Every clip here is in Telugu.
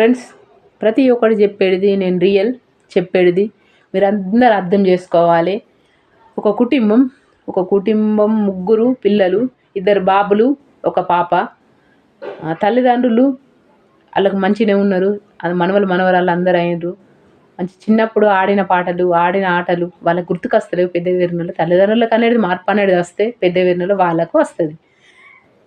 ఫ్రెండ్స్ ప్రతి ఒక్కటి చెప్పేది నేను రియల్ చెప్పేది. మీరు అందరు అర్థం చేసుకోవాలి. ఒక కుటుంబం ఒక కుటుంబం ముగ్గురు పిల్లలు ఇద్దరు బాబులు ఒక పాప. తల్లిదండ్రులు వాళ్ళకు మంచిగానే ఉన్నారు. అది మనవలు మనవరాళ్ళు అందరూ అయినరు. మంచి చిన్నప్పుడు ఆడిన పాటలు ఆడిన ఆటలు వాళ్ళకి గుర్తుకొస్తలేవు పెద్ద వేరునలో తల్లిదండ్రులకు అనేది మార్పు అనేది వస్తే పెద్ద వేరునలో వాళ్ళకు వస్తుంది.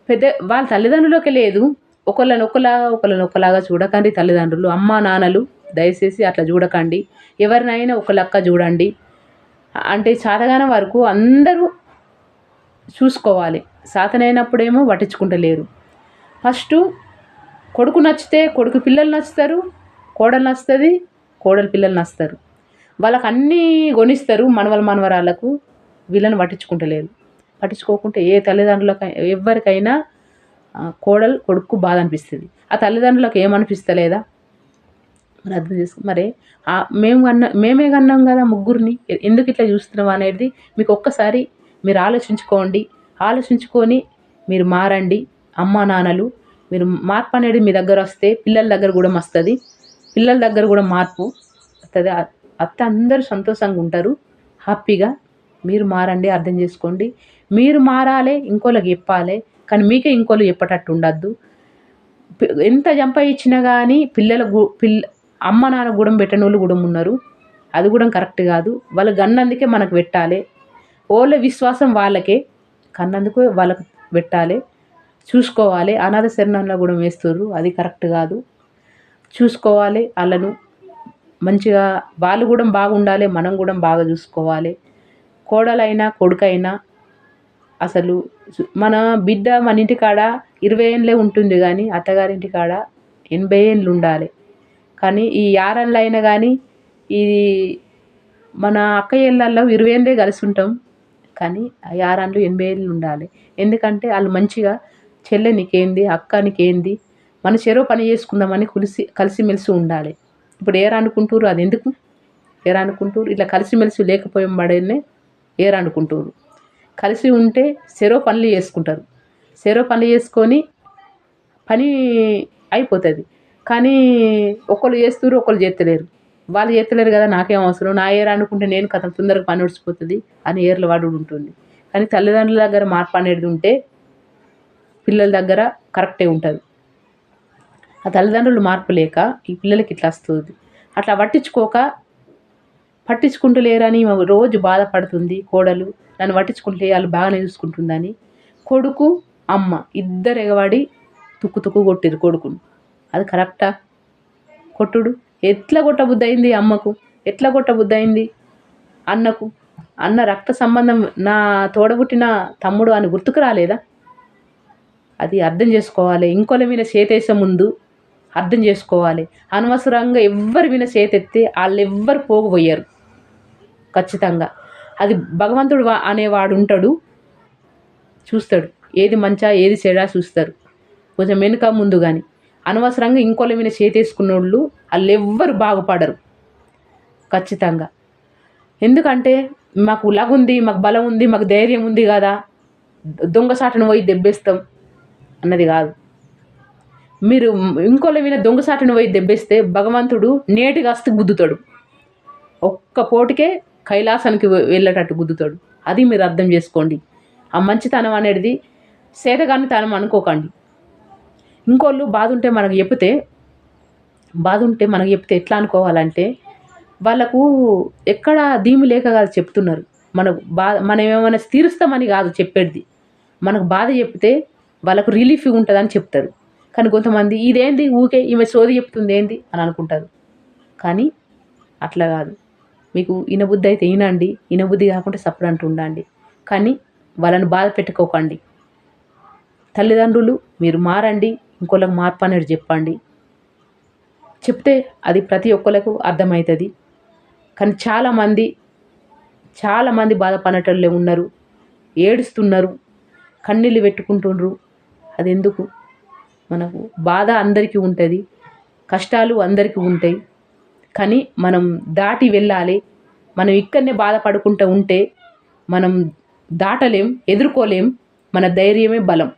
పెద్ద వాళ్ళ తల్లిదండ్రులకి లేదు. ఒకళ్ళనొకలాగా ఒకళ్ళనొక్కలాగా చూడకండి తల్లిదండ్రులు. అమ్మ నాన్నలు దయచేసి అట్లా చూడకండి. ఎవరినైనా ఒక లెక్క చూడండి. అంటే చేతగాని వరకు అందరూ చూసుకోవాలి. సాతనైనప్పుడేమో పట్టించుకుంటలేరు. ఫస్ట్ కొడుకు నచ్చితే కొడుకు పిల్లలు నచ్చుతారు కోడలు నచ్చుతుంది కోడలు పిల్లలు నచ్చుతారు. వాళ్ళకి అన్నీ కొనిస్తారు మనవల మనవరాళ్ళకు వీళ్ళని పట్టించుకుంటలేరు. పట్టించుకోకుంటే ఏ తల్లిదండ్రులకైనా ఎవరికైనా కోడలు కొడుకు బాధ అనిపిస్తుంది. ఆ తల్లిదండ్రులకు ఏమనిపిస్తలేదా? మరి అర్థం చేసుకో మరి మేము కన్నా మేమే కన్నాం కదా ముగ్గురిని ఎందుకు ఇట్లా చూస్తున్నాం అనేది మీకు ఒక్కసారి మీరు ఆలోచించుకోండి. ఆలోచించుకొని మీరు మారండి. అమ్మా నాన్నలు మీరు మార్పు అనేది మీ దగ్గర వస్తే పిల్లల దగ్గర కూడా వస్తుంది పిల్లల దగ్గర కూడా మార్పు వస్తుంది. అత్త అందరూ సంతోషంగా ఉంటారు. హ్యాపీగా మీరు మారండి అర్థం చేసుకోండి. మీరు మారాలి ఇంకోళ్ళకి చెప్పాలి కానీ మీకే ఇంకోళ్ళు చెప్పేటట్టు ఉండద్దు. ఎంత జంప ఇచ్చినా కానీ పిల్లల గు పిల్ల అమ్మ నాన్న గుడం పెట్టని వాళ్ళు కూడా ఉన్నారు. అది కూడా కరెక్ట్ కాదు వాళ్ళు గన్నందుకే మనకు పెట్టాలి. వాళ్ళ విశ్వాసం వాళ్ళకే. కన్నందుకు వాళ్ళకు పెట్టాలి. చూసుకోవాలి. అనాథ శరణంలో కూడా వేస్తుర్రు. అది కరెక్ట్ కాదు చూసుకోవాలి వాళ్ళను మంచిగా వాళ్ళు కూడా బాగుండాలి మనం కూడా బాగా చూసుకోవాలి. కోడలైనా కొడుకైనా అసలు మన బిడ్డ మన ఇంటి కాడ ఇరవై ఏళ్ళే ఉంటుంది కానీ అత్తగారింటి కాడ ఎనభై ఏళ్ళు ఉండాలి. కానీ ఈ యారన్లు అయినా కానీ ఇది మన అక్క ఏళ్ళల్లో ఇరవై ఏళ్ళే కలిసి ఉంటాం. కానీ ఆ యారాన్లు ఎనభై ఏళ్ళు ఉండాలి. ఎందుకంటే వాళ్ళు మంచిగా చెల్లె నీకేంది అక్క నీకేంది మన చెరువు పని చేసుకుందామని కలిసి కలిసిమెలిసి ఉండాలి. ఇప్పుడు ఏరనుకుంటారు అది ఎందుకు? ఏరనుకుంటారు ఇట్లా కలిసిమెలిసి లేకపోయం పడేనే ఏరనుకుంటారు. కలిసి ఉంటే సెరో పనులు చేసుకుంటారు. సెరో పనులు చేసుకొని పని అయిపోతుంది. కానీ ఒకళ్ళు చేస్తారు ఒకళ్ళు చేస్తలేరు వాళ్ళు చేస్తలేరు కదా నాకేం అవసరం? నా ఏర్ అనుకుంటే నేను కథ తొందరగా పని ఉడిచిపోతుంది అని ఏర్ల వాడు ఉంటుంది. కానీ తల్లిదండ్రుల దగ్గర మార్పు అనేది ఉంటే పిల్లల దగ్గర కరెక్టే ఉంటుంది. ఆ తల్లిదండ్రులు మార్పు లేక ఈ పిల్లలకి ఇట్లా వస్తుంది. అట్లా పట్టించుకోక పట్టించుకుంటలేరని ఈమె రోజు బాధపడుతుంది కోడలు. నన్ను పట్టించుకుంటే వాళ్ళు బాగానే చూసుకుంటుందని. కొడుకు అమ్మ ఇద్దరు ఎగవాడి తుక్కు తుక్కు కొట్టిరు కొడుకును. అది కరెక్టా? కొట్టుడు. ఎట్లా కొట్టబుద్ధి అయింది అమ్మకు? ఎట్లా కొట్టబుద్ధి అయింది అన్నకు? అన్న రక్త సంబంధం నా తోడబుట్టిన తమ్ముడు అని గుర్తుకు రాలేదా? అది అర్థం చేసుకోవాలి. ఇంకోళ్ళ మీద చేతేసే ముందు అర్థం చేసుకోవాలి. అనవసరంగా ఎవ్వరి మీద చేతెత్తే వాళ్ళు ఎవ్వరు పోగుపోయారు. ఖచ్చితంగా. అది భగవంతుడు అనేవాడు ఉంటాడు చూస్తాడు. ఏది మంచా ఏది చెడా చూస్తారు. కొంచెం వెనుక ముందు కానీ అనవసరంగా ఇంకోళ్ళ మీద చేతేసుకున్నోళ్ళు వాళ్ళు వాళ్ళు ఎవ్వరు బాగుపడరు. ఖచ్చితంగా. ఎందుకంటే మాకు లగుంది మాకు బలం ఉంది మాకు ధైర్యం ఉంది కదా. దొంగసాటను పోయి దెబ్బేస్తాం అన్నది కాదు. మీరు ఇంకోళ్ళ మీద దొంగసాటను పోయి దెబ్బేస్తే భగవంతుడు నేటిగా అస్తి గుద్దుతాడు. ఒక్క పోటుకే కైలాసానికి వెళ్ళేటట్టు గుద్దుతాడు. అది మీరు అర్థం చేసుకోండి. ఆ మంచితనం అనేది సేతగాని తనం అనుకోకండి. ఇంకోళ్ళు బాధ ఉంటే మనకు చెప్తే బాధ ఉంటే మనకు చెప్తే ఎట్లా అనుకోవాలంటే వాళ్ళకు ఎక్కడ దీమి లేక కాదు చెప్తున్నారు. మనకు బాధ మనం ఏమైనా తీరుస్తామని కాదు చెప్పేది. మనకు బాధ చెప్తే వాళ్ళకు రిలీఫ్ ఉంటుందని చెప్తారు. కానీ కొంతమంది ఇదేంది ఊకే ఈమె సోది చెప్తుంది ఏంది అని అనుకుంటారు. కానీ అట్లా కాదు. మీకు ఇనబుద్ధి అయితే వినండి. ఇనబుద్ధి కాకుండా సప్పుడు అంటూ ఉండండి. కానీ వాళ్ళని బాధ పెట్టుకోకండి. తల్లిదండ్రులు మీరు మారండి. ఇంకోళ్ళకి మార్పు అనేది చెప్పండి. చెప్తే అది ప్రతి ఒక్కరికి అర్థమవుతుంది. కానీ చాలామంది చాలామంది బాధపడేటోళ్ళే ఉన్నారు. ఏడుస్తున్నారు. కన్నీళ్ళు పెట్టుకుంటుండ్రు. అది ఎందుకు మనకు బాధ అందరికీ ఉంటుంది. కష్టాలు అందరికీ ఉంటాయి. కానీ మనం దాటి వెళ్ళాలి. మనం ఇక్కడనే బాధపడుకుంటూ ఉంటే మనం దాటలేం ఎదుర్కోలేం. మన ధైర్యమే బలం.